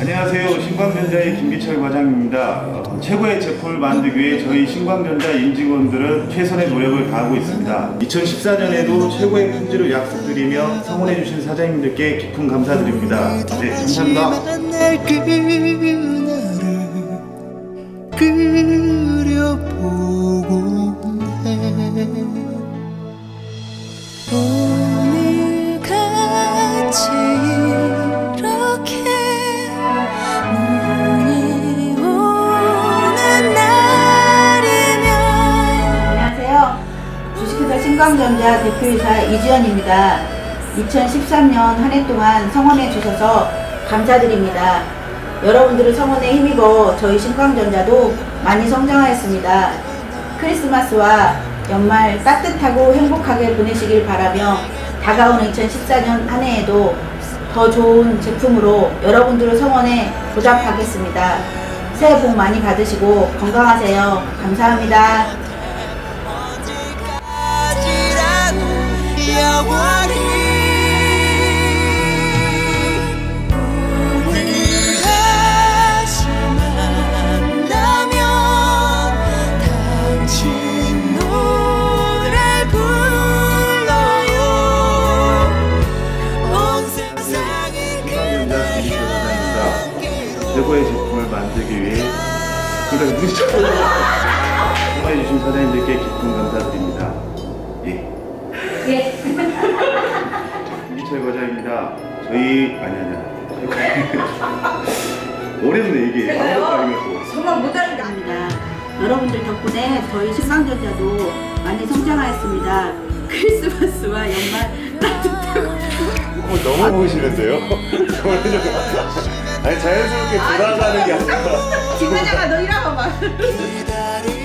안녕하세요. 신광전자의 김기철 과장입니다. 어, 최고의 제품을 만들기 위해 저희 신광전자 임직원들은 최선의 노력을 다하고 있습니다. 2014년에도 최고의 품질을 약속드리며 성원해주신 사장님들께 깊은 감사드립니다. 네, 감사합니다. 신광전자 대표이사 이지연입니다. 2013년 한 해 동안 성원해 주셔서 감사드립니다. 여러분들의 성원에 힘입어 저희 신광전자도 많이 성장하였습니다. 크리스마스와 연말 따뜻하고 행복하게 보내시길 바라며 다가오는 2014년 한 해에도 더 좋은 제품으로 여러분들의 성원에 보답하겠습니다. 새해 복 많이 받으시고 건강하세요. 감사합니다. 최고의 제품을 만들기 위해 그러니까 눈이 성원해주신 사장님들께 깊은 감사드립니다. 예. 김기철 과장입니다. 저희 아니 아니 아니. 어렵네 이게 아무것도. 정말 못하는 게 아니다. 여러분들 덕분에 저희 신광전자도 많이 성장하였습니다. 크리스마스와 연말 따뜻하고 어, 너무 보이시는데요? 아니 자연스럽게 돌아가는 게 아니라 김과장아 너 봐. 기다리